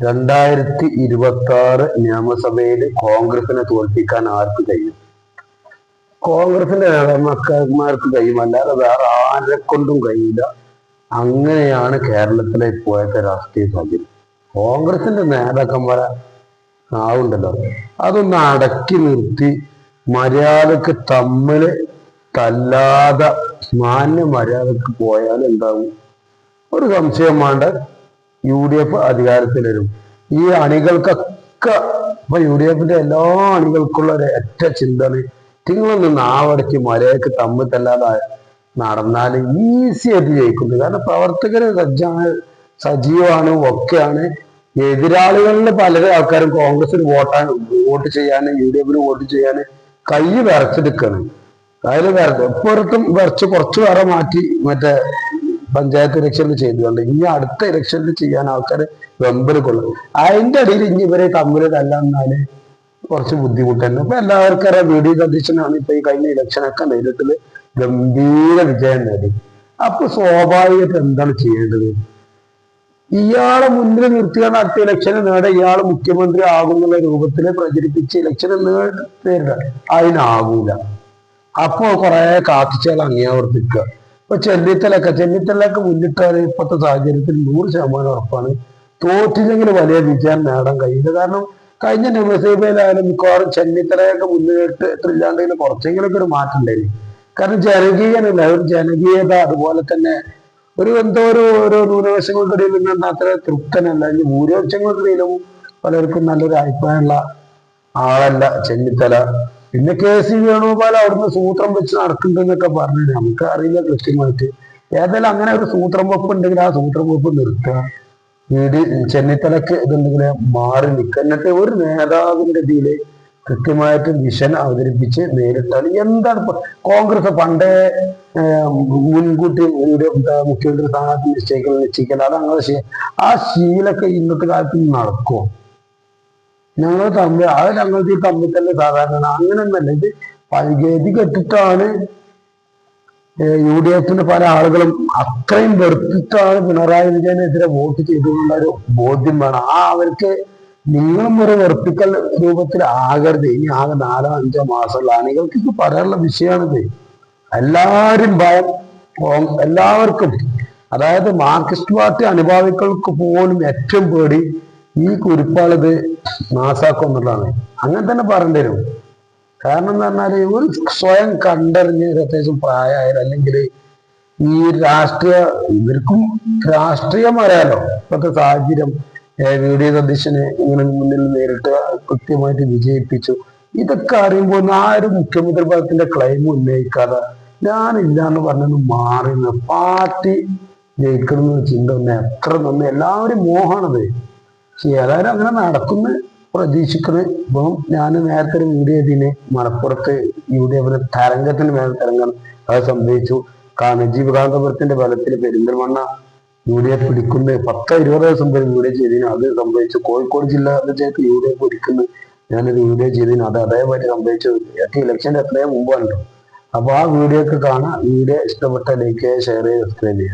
രണ്ടായിരത്തി ഇരുപത്തി ആറ് നിയമസഭയിൽ കോൺഗ്രസിനെ തോൽപ്പിക്കാൻ ആർക്ക് കഴിയും? കോൺഗ്രസിന്റെ നേതാക്കന്മാർക്ക് കഴിയും. അല്ലാതെ വേറെ ആരെ കൊണ്ടും കഴിയില്ല. അങ്ങനെയാണ് കേരളത്തിലെ ഇപ്പോഴത്തെ രാഷ്ട്രീയ സാഹചര്യം. കോൺഗ്രസിന്റെ നേതാക്കന്മാരെ ആവുണ്ടല്ലോ. അതൊന്ന് അടക്കി നിർത്തി മര്യാദയ്ക്ക് തമ്മിൽ തല്ലാതെ മാന്യ മര്യാദയ്ക്ക് പോയാൽ എന്താവും? ഒരു സംശയം വേണ്ട. യു ഡി എഫ് അധികാരത്തിൽ വരും. ഈ അണികൾക്കൊക്കെ ഇപ്പൊ യു ഡി എഫിന്റെ എല്ലാ അണികൾക്കുള്ള ഒരു ഒറ്റ ചിന്തയാണ് നിങ്ങളൊന്ന് നാവടക്കി മലയൊക്കെ തമ്മിൽ തല്ലാതെ നടന്നാൽ ഈസി ആയിട്ട് ജയിക്കുന്നു. കാരണം പ്രവർത്തകർ സജ്ജാണ് സജീവമാണ് ഒക്കെയാണ്. എതിരാളികളിൽ പല ആൾക്കാരും കോൺഗ്രസിന് വോട്ടാൻ വോട്ട് ചെയ്യാൻ യു ഡി എഫിന് വോട്ട് ചെയ്യാൻ കൈ വിറച്ചെടുക്കണം. അതിൽ വിറച്ച് എപ്പോഴത്തും വിറച്ച് കുറച്ച് വേറെ മാറ്റി മറ്റേ പഞ്ചായത്ത് ഇലക്ഷനിൽ ചെയ്തുകൊണ്ട് ഇനി അടുത്ത ഇലക്ഷനിൽ ചെയ്യാൻ ആൾക്കാർ വെമ്പൽ കൊള്ളും. അതിന്റെ അടിയിൽ ഇനി ഇവരെ തമ്മിൽ തല്ലാന്നാൽ കുറച്ച് ബുദ്ധിമുട്ട് തന്നെ ഇപ്പൊ എല്ലാവർക്കും അറിയാം വി ഡി സതീശനാണ് ഇപ്പൊ ഈ കഴിഞ്ഞ ഇലക്ഷനൊക്കെ നേരിട്ടിൽ ഗംഭീര വിജയം നേടി. അപ്പൊ സ്വാഭാവികമായിട്ട് എന്താണ് ചെയ്യേണ്ടത്? ഇയാളെ മുന്നിൽ നിർത്തിയാണ് അടുത്ത ഇലക്ഷന് നേടാൻ ഇയാൾ മുഖ്യമന്ത്രി ആകുന്നുള്ള രൂപത്തിൽ പ്രചരിപ്പിച്ച് ഇലക്ഷന് നേരിടാൻ അതിനാകൂല അപ്പോ കുറെ കാത്തിച്ചാൽ അങ്ങേവർത്തിക്കുക ഇപ്പൊ ചെന്നിത്തലൊക്കെ ചെന്നിത്തലൊക്കെ മുന്നിട്ടാൽ ഇപ്പോഴത്തെ സാഹചര്യത്തിൽ നൂറ് ശതമാനം ഉറപ്പാണ്. തോറ്റില്ലെങ്കിൽ വലിയ വിജയം നേടാൻ കഴിയില്ല. കാരണം കഴിഞ്ഞ നിയമസഭയിലായാലും മിക്കവാറും ചെന്നിത്തലയൊക്കെ മുന്നിട്ട് ഇല്ലാണ്ടെങ്കിലും കുറച്ചെങ്കിലൊക്കെ ഒരു മാറ്റം ഉണ്ടായിരുന്നു കാരണം ജനകീയനല്ല ഒരു ജനകീയത അതുപോലെ തന്നെ ഒരു എന്തോ ഒരു ഓരോ ന്യൂനപക്ഷങ്ങൾക്കിടയിൽ നിന്ന് അത്ര തൃപ്തനല്ല. ഇനി ഭൂരിപക്ഷങ്ങൾക്കിടയിലും പലർക്കും നല്ലൊരു അഭിപ്രായമുള്ള ആളല്ല ചെന്നിത്തല. പിന്നെ കെ സി വേണുഗോപാൽ അവിടുന്ന് സൂത്രം വെച്ച് നടക്കുന്നുണ്ടെന്നൊക്കെ പറഞ്ഞു നമുക്ക് അറിയില്ല കൃത്യമായിട്ട്. ഏതായാലും അങ്ങനെ ഒരു സൂത്രം വെപ്പ് ഉണ്ടെങ്കിൽ ആ സൂത്രം വെപ്പ് നിർത്തുക വീട് ചെന്നിത്തലക്ക് ഇതുണ്ടെങ്കിൽ മാറി നിൽക്കുക എന്നിട്ട് ഒരു നേതാവിന്റെ ഇതിൽ കൃത്യമായിട്ട് വിഷൻ അവതരിപ്പിച്ച് നേരിട്ടാൽ എന്താണ് കോൺഗ്രസ് പണ്ടേ മുൻകൂട്ടി മുഖ്യമന്ത്രി സ്ഥാനാർത്ഥി നിശ്ചയിക്കൽ നിശ്ചയിക്കൽ. അത് അങ്ങനെ ആ ശീലൊക്കെ ഇന്നത്തെ കാലത്ത് നടക്കുമോ ഞങ്ങൾ തമ്മിൽ അത് ഞങ്ങൾക്ക് ഈ തമ്മിൽ തന്നെ സാധാരണ. അങ്ങനെയൊന്നല്ല ഇത് പൈകേതി കെട്ടിട്ടാണ് യു ഡി എഫിന്റെ പല ആളുകളും അത്രയും വെറുത്തിട്ടാണ് പിണറായി വിജയനെതിരെ വോട്ട് ചെയ്തുകൊണ്ട ഒരു ബോധ്യം വേണം. ആ അവർക്ക് നിങ്ങളും ഒരു വെറുപ്പിക്കൽ രൂപത്തിൽ ആകരുത്. ഇനി ആകെ നാലോ അഞ്ചോ മാസമുള്ള അണികൾക്ക് ഇത് പറയാനുള്ള വിഷയമാണിത്. എല്ലാവരും ഭയം എല്ലാവർക്കും. അതായത് മാർക്സിസ്റ്റ് പാർട്ടി അനുഭാവികൾക്ക് പോലും ഏറ്റവും പേടി ഈ കുരിപ്പാളിത് നാസാക്കും എന്നുള്ളതാണ്. അങ്ങനെ തന്നെ പറയേണ്ടി വരും. കാരണം എന്ന് പറഞ്ഞാൽ ഒരു സ്വയം കണ്ടറിഞ്ഞ് അത്യാവശ്യം പ്രായമായാലും അല്ലെങ്കിൽ ഈ രാഷ്ട്രീയ ഇവർക്കും രാഷ്ട്രീയം അറിയാലോ ഇപ്പോഴത്തെ സാഹചര്യം വീഡിയോ സതീശനെ ഇങ്ങനെ മുന്നിൽ നേരിട്ട് കൃത്യമായിട്ട് വിജയിപ്പിച്ചു. ഇതൊക്കെ അറിയുമ്പോൾ ആരും മുഖ്യമന്ത്രി പദത്തിന്റെ ക്ലെയിം ഉന്നയിക്കാതെ ഞാനില്ല എന്ന് പറഞ്ഞത് മാറി പാർട്ടി ജയിക്കണമെന്ന് ചിന്ത ഒന്ന് എത്ര നന്ദി. എല്ലാവരും മോഹമാണത്. ഏതായാലും അങ്ങനെ നടക്കുന്ന പ്രതീക്ഷിക്കുന്നത് ഇപ്പം ഞാൻ നേരത്തെ ഒരു വീഡിയോ ചെയ്തിന് മലപ്പുറത്ത് യു ഡി എഫിന് തരംഗത്തിന് മേൽ തരംഗം അത് സംഭവിച്ചു. നജീബ് കാന്തപുരത്തിന്റെ ബലത്തിൽ പെരിന്തൽമണ്ണ യു ഡി എഫ് പിടിക്കുന്ന. പത്ത് ഇരുപത് ദിവസം വരെ വീഡിയോ ചെയ്തതിന് അത് സംഭവിച്ചു. കോഴിക്കോട് ജില്ലാ പഞ്ചായത്ത് യു ഡി എഫ് പിടിക്കുന്നു ഞാനൊരു വീഡിയോ ചെയ്തതിന് അത് അതേപോലെ സംഭവിച്ചു. ഏറ്റവും ഇലക്ഷന്റെ എത്രയോ മുമ്പാണല്ലോ അപ്പൊ ആ വീഡിയോ ഒക്കെ കാണാം. വീഡിയോ ഇഷ്ടപ്പെട്ട ലൈക്ക് ചെയ്യുക ഷെയർ ചെയ്യുക സബ്സ്ക്രൈബ് ചെയ്യുക